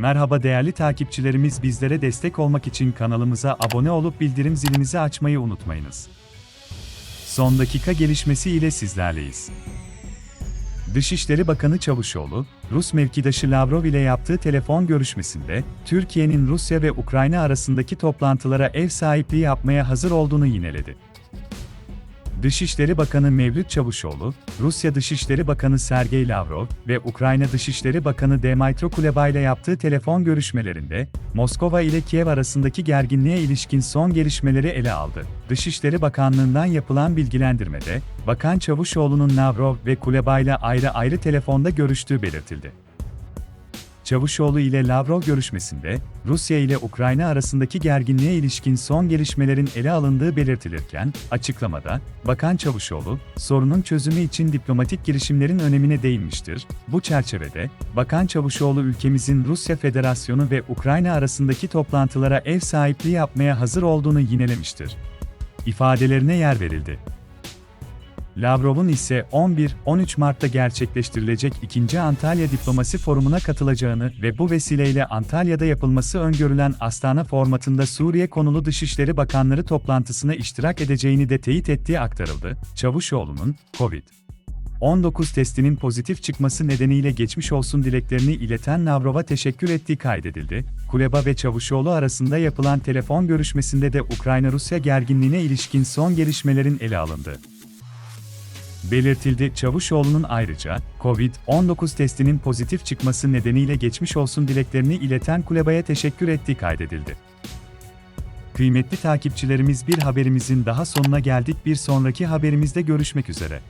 Merhaba değerli takipçilerimiz bizlere destek olmak için kanalımıza abone olup bildirim zilinizi açmayı unutmayınız. Son dakika gelişmesi ile sizlerleyiz. Dışişleri Bakanı Çavuşoğlu, Rus mevkidaşı Lavrov ile yaptığı telefon görüşmesinde, Türkiye'nin Rusya ve Ukrayna arasındaki toplantılara ev sahipliği yapmaya hazır olduğunu yineledi. Dışişleri Bakanı Mevlüt Çavuşoğlu, Rusya Dışişleri Bakanı Sergey Lavrov ve Ukrayna Dışişleri Bakanı Dmytro Kuleba ile yaptığı telefon görüşmelerinde, Moskova ile Kiev arasındaki gerginliğe ilişkin son gelişmeleri ele aldı. Dışişleri Bakanlığı'ndan yapılan bilgilendirmede, Bakan Çavuşoğlu'nun Lavrov ve Kuleba ile ayrı ayrı telefonda görüştüğü belirtildi. Çavuşoğlu ile Lavrov görüşmesinde, Rusya ile Ukrayna arasındaki gerginliğe ilişkin son gelişmelerin ele alındığı belirtilirken, açıklamada, Bakan Çavuşoğlu, sorunun çözümü için diplomatik girişimlerin önemine değinmiştir. Bu çerçevede, Bakan Çavuşoğlu ülkemizin Rusya Federasyonu ve Ukrayna arasındaki toplantılara ev sahipliği yapmaya hazır olduğunu yinelemiştir. İfadelerine yer verildi. Lavrov'un ise 11-13 Mart'ta gerçekleştirilecek 2. Antalya Diplomasi Forumu'na katılacağını ve bu vesileyle Antalya'da yapılması öngörülen Astana formatında Suriye konulu Dışişleri Bakanları toplantısına iştirak edeceğini de teyit ettiği aktarıldı. Çavuşoğlu'nun, COVID. 19 testinin pozitif çıkması nedeniyle geçmiş olsun dileklerini ileten Lavrov'a teşekkür ettiği kaydedildi. Kuleba ve Çavuşoğlu arasında yapılan telefon görüşmesinde de Ukrayna-Rusya gerginliğine ilişkin son gelişmelerin ele alındı belirtildi. Çavuşoğlu'nun ayrıca, COVID-19 testinin pozitif çıkması nedeniyle geçmiş olsun dileklerini ileten Kuleba'ya teşekkür ettiği kaydedildi. Kıymetli takipçilerimiz bir haberimizin daha sonuna geldik. Bir sonraki haberimizde görüşmek üzere.